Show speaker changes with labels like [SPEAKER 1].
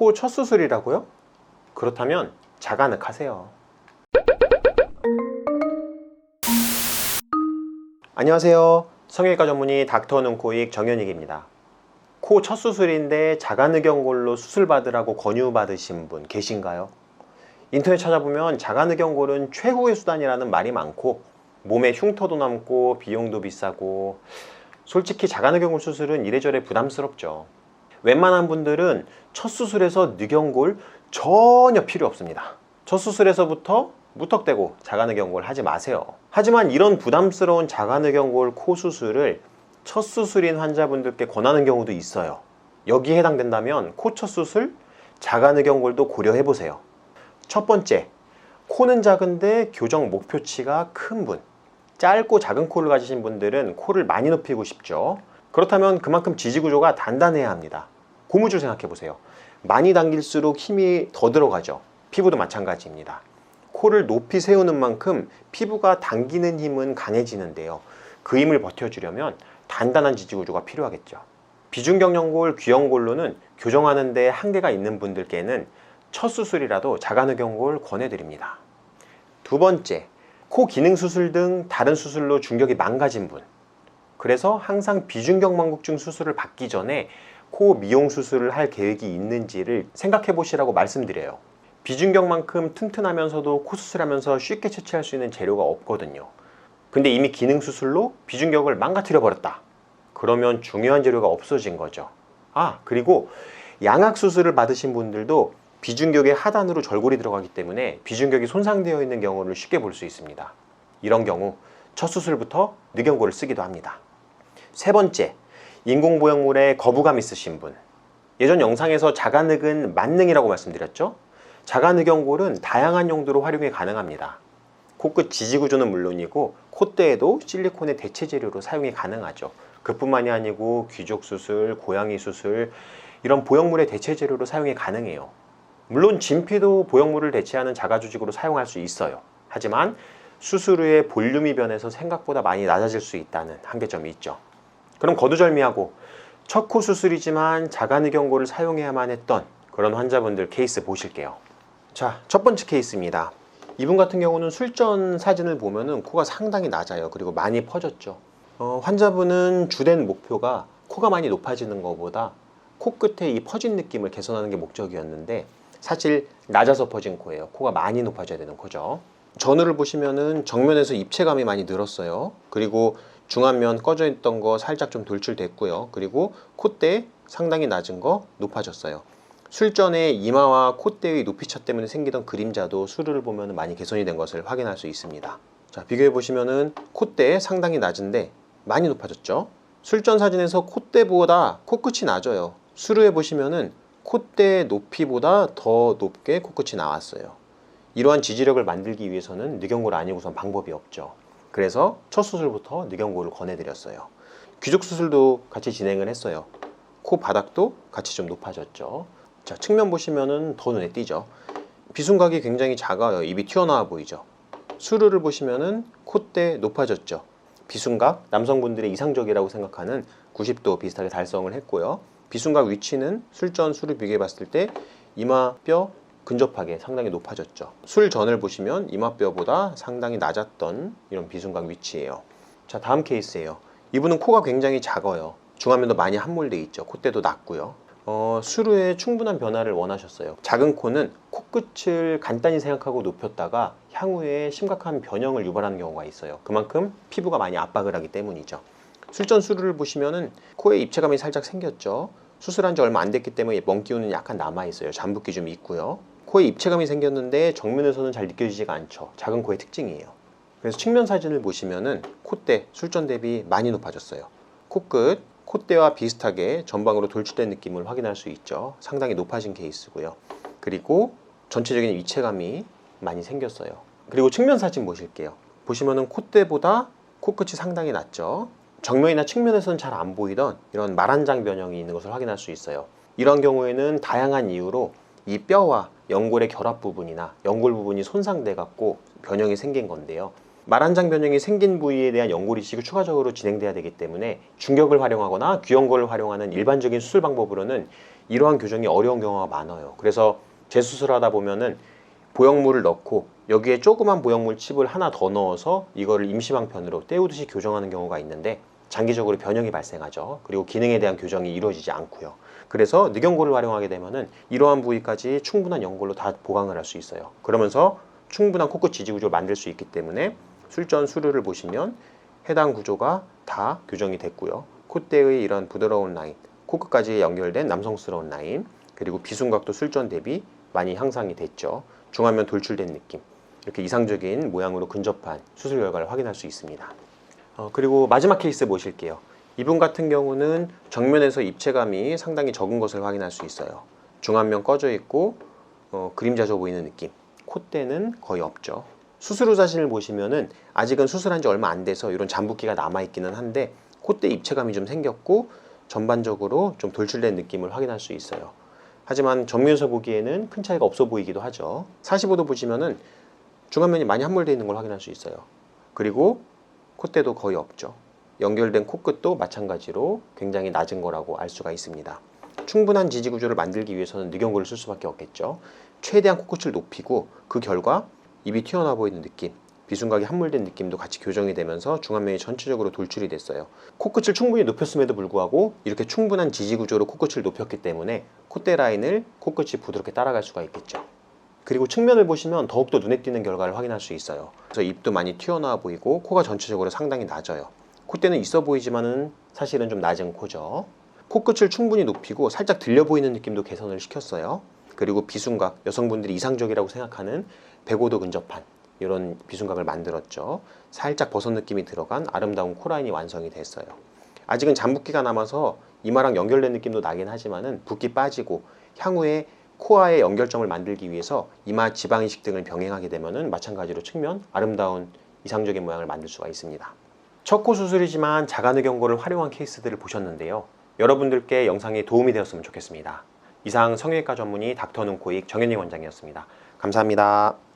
[SPEAKER 1] 코 첫 수술이라고요? 그렇다면 자가늑하세요. 안녕하세요. 성형외과 전문의 닥터 눈코익 정현익입니다. 코 첫 수술인데 자가늑연골로 수술 받으라고 권유받으신 분 계신가요? 인터넷 찾아보면 자가늑연골은 최후의 수단이라는 말이 많고 몸에 흉터도 남고 비용도 비싸고 솔직히 자가늑연골 수술은 이래저래 부담스럽죠. 웬만한 분들은 첫 수술에서 늑연골 전혀 필요 없습니다. 첫 수술에서부터 무턱대고 자가늑연골 하지 마세요. 하지만 이런 부담스러운 자가늑연골 코 수술을 첫 수술인 환자분들께 권하는 경우도 있어요. 여기에 해당된다면 코 첫 수술, 자가늑연골도 고려해 보세요. 첫 번째, 코는 작은데 교정 목표치가 큰 분. 짧고 작은 코를 가지신 분들은 코를 많이 높이고 싶죠. 그렇다면 그만큼 지지 구조가 단단해야 합니다. 고무줄 생각해 보세요. 많이 당길수록 힘이 더 들어가죠. 피부도 마찬가지입니다. 코를 높이 세우는 만큼 피부가 당기는 힘은 강해지는데요. 그 힘을 버텨주려면 단단한 지지 구조가 필요하겠죠. 비중경연골, 귀연골로는 교정하는 데 한계가 있는 분들께는 첫 수술이라도 자가늑연골 권해드립니다. 두 번째, 코 기능 수술 등 다른 수술로 중격이 망가진 분. 그래서 항상 비중경망국증 수술을 받기 전에 코 미용 수술을 할 계획이 있는지를 생각해 보시라고 말씀드려요. 비중경만큼 튼튼하면서도 코 수술하면서 쉽게 채취할 수 있는 재료가 없거든요. 근데 이미 기능 수술로 비중격을 망가뜨려 버렸다. 그러면 중요한 재료가 없어진 거죠. 아, 그리고 양악 수술을 받으신 분들도 비중격의 하단으로 절골이 들어가기 때문에 비중격이 손상되어 있는 경우를 쉽게 볼 수 있습니다. 이런 경우 첫 수술부터 늑연골을 쓰기도 합니다. 세 번째, 인공보형물에 거부감 있으신 분. 예전 영상에서 자가늑은 만능이라고 말씀드렸죠? 자가늑연골은 다양한 용도로 활용이 가능합니다. 코끝 지지구조는 물론이고 콧대에도 실리콘의 대체 재료로 사용이 가능하죠. 그뿐만이 아니고 귀족 수술, 고양이 수술 이런 보형물의 대체 재료로 사용이 가능해요. 물론 진피도 보형물을 대체하는 자가조직으로 사용할 수 있어요. 하지만 수술 후에 볼륨이 변해서 생각보다 많이 낮아질 수 있다는 한계점이 있죠. 그럼 거두절미하고 첫 코 수술이지만 자가늑연골을 사용해야만 했던 그런 환자분들 케이스 보실게요. 자, 첫 번째 케이스입니다. 이분 같은 경우는 술전 사진을 보면은 코가 상당히 낮아요. 그리고 많이 퍼졌죠. 어, 환자분은 주된 목표가 코가 많이 높아지는 것보다 코끝에 이 퍼진 느낌을 개선하는 게 목적이었는데 사실 낮아서 퍼진 코예요. 코가 많이 높아져야 되는 코죠. 전후를 보시면은 정면에서 입체감이 많이 늘었어요. 그리고 중안면 꺼져 있던 거 살짝 좀 돌출됐고요. 그리고 콧대 상당히 낮은 거 높아졌어요. 술 전에 이마와 콧대의 높이차 때문에 생기던 그림자도 수르를 보면 많이 개선이 된 것을 확인할 수 있습니다. 자, 비교해 보시면은 콧대 상당히 낮은데 많이 높아졌죠. 술전 사진에서 콧대보다 코끝이 낮아요. 수르해 보시면은 콧대 높이보다 더 높게 코끝이 나왔어요. 이러한 지지력을 만들기 위해서는 늑연골 아니고선 방법이 없죠. 그래서 첫 수술부터 늑연골을 권해드렸어요. 귀족 수술도 같이 진행을 했어요. 코 바닥도 같이 좀 높아졌죠. 자, 측면 보시면은 더 눈에 띄죠. 비순각이 굉장히 작아요. 입이 튀어나와 보이죠. 수르를 보시면은 콧대 높아졌죠. 비순각 남성분들의 이상적이라고 생각하는 90도 비슷하게 달성을 했고요. 비순각 위치는 술전 수를 비교해 봤을 때 이마 뼈 근접하게 상당히 높아졌죠. 술 전을 보시면 이마뼈보다 상당히 낮았던 이런 비순각 위치예요. 자, 다음 케이스예요. 이분은 코가 굉장히 작아요. 중안면도 많이 함몰돼 있죠. 콧대도 낮고요. 어, 수루에 충분한 변화를 원하셨어요. 작은 코는 코끝을 간단히 생각하고 높였다가 향후에 심각한 변형을 유발하는 경우가 있어요. 그만큼 피부가 많이 압박을 하기 때문이죠. 술전 수루를 보시면은 코에 입체감이 살짝 생겼죠. 수술한 지 얼마 안 됐기 때문에 멍 기운은 약간 남아 있어요. 잠붓기 좀 있고요. 코에 입체감이 생겼는데 정면에서는 잘 느껴지지가 않죠. 작은 코의 특징이에요. 그래서 측면 사진을 보시면은 콧대 술전 대비 많이 높아졌어요. 코끝 콧대와 비슷하게 전방으로 돌출된 느낌을 확인할 수 있죠. 상당히 높아진 케이스고요. 그리고 전체적인 입체감이 많이 생겼어요. 그리고 측면 사진 보실게요. 보시면은 콧대보다 코끝이 상당히 낮죠. 정면이나 측면에서는 잘 안 보이던 이런 말한장 변형이 있는 것을 확인할 수 있어요. 이런 경우에는 다양한 이유로 이 뼈와 연골의 결합 부분이나 연골 부분이 손상돼 갖고 변형이 생긴 건데요. 말한장 변형이 생긴 부위에 대한 연골 이식이 추가적으로 진행돼야 되기 때문에 중격을 활용하거나 귀연골을 활용하는 일반적인 수술 방법으로는 이러한 교정이 어려운 경우가 많아요. 그래서 재수술하다 보면은 보형물을 넣고 여기에 조그만 보형물 칩을 하나 더 넣어서 이거를 임시방편으로 때우듯이 교정하는 경우가 있는데 장기적으로 변형이 발생하죠. 그리고 기능에 대한 교정이 이루어지지 않고요. 그래서 늑연골을 활용하게 되면은 이러한 부위까지 충분한 연골로 다 보강을 할 수 있어요. 그러면서 충분한 코끝 지지 구조를 만들 수 있기 때문에 술전 수류를 보시면 해당 구조가 다 교정이 됐고요. 콧대의 이런 부드러운 라인, 코끝까지 연결된 남성스러운 라인, 그리고 비순각도 술전 대비 많이 향상이 됐죠. 중화면 돌출된 느낌. 이렇게 이상적인 모양으로 근접한 수술 결과를 확인할 수 있습니다. 어, 그리고 마지막 케이스 보실게요. 이분 같은 경우는 정면에서 입체감이 상당히 적은 것을 확인할 수 있어요. 중안면 꺼져 있고 어, 그림자져 보이는 느낌. 콧대는 거의 없죠. 수술 후 사진을 보시면은 아직은 수술한 지 얼마 안 돼서 이런 잠붓기가 남아 있기는 한데 콧대 입체감이 좀 생겼고 전반적으로 좀 돌출된 느낌을 확인할 수 있어요. 하지만 정면에서 보기에는 큰 차이가 없어 보이기도 하죠. 45도 보시면은 중안면이 많이 함몰되어 있는 걸 확인할 수 있어요. 그리고 콧대도 거의 없죠. 연결된 코끝도 마찬가지로 굉장히 낮은 거라고 알 수가 있습니다. 충분한 지지 구조를 만들기 위해서는 늑연골을 쓸 수밖에 없겠죠. 최대한 코끝을 높이고 그 결과 입이 튀어나와 보이는 느낌, 비순각이 함몰된 느낌도 같이 교정이 되면서 중안면이 전체적으로 돌출이 됐어요. 코끝을 충분히 높였음에도 불구하고 이렇게 충분한 지지 구조로 코끝을 높였기 때문에 콧대 라인을 코끝이 부드럽게 따라갈 수가 있겠죠. 그리고 측면을 보시면 더욱더 눈에 띄는 결과를 확인할 수 있어요. 그래서 입도 많이 튀어나와 보이고 코가 전체적으로 상당히 낮아요. 콧대는 있어 보이지만은 사실은 좀 낮은 코죠. 코끝을 충분히 높이고 살짝 들려 보이는 느낌도 개선을 시켰어요. 그리고 비순각, 여성분들이 이상적이라고 생각하는 배고도 근접한 이런 비순각을 만들었죠. 살짝 버섯 느낌이 들어간 아름다운 코라인이 완성이 됐어요. 아직은 잠붓기가 남아서 이마랑 연결된 느낌도 나긴 하지만은 붓기 빠지고 향후에 코아의 연결점을 만들기 위해서 이마 지방 이식 등을 병행하게 되면은 마찬가지로 측면 아름다운 이상적인 모양을 만들 수가 있습니다. 첫코 수술이지만 자가늑연골을 활용한 케이스들을 보셨는데요. 여러분들께 영상이 도움이 되었으면 좋겠습니다. 이상 성형외과 전문의 닥터 눈코익 정현희 원장이었습니다. 감사합니다.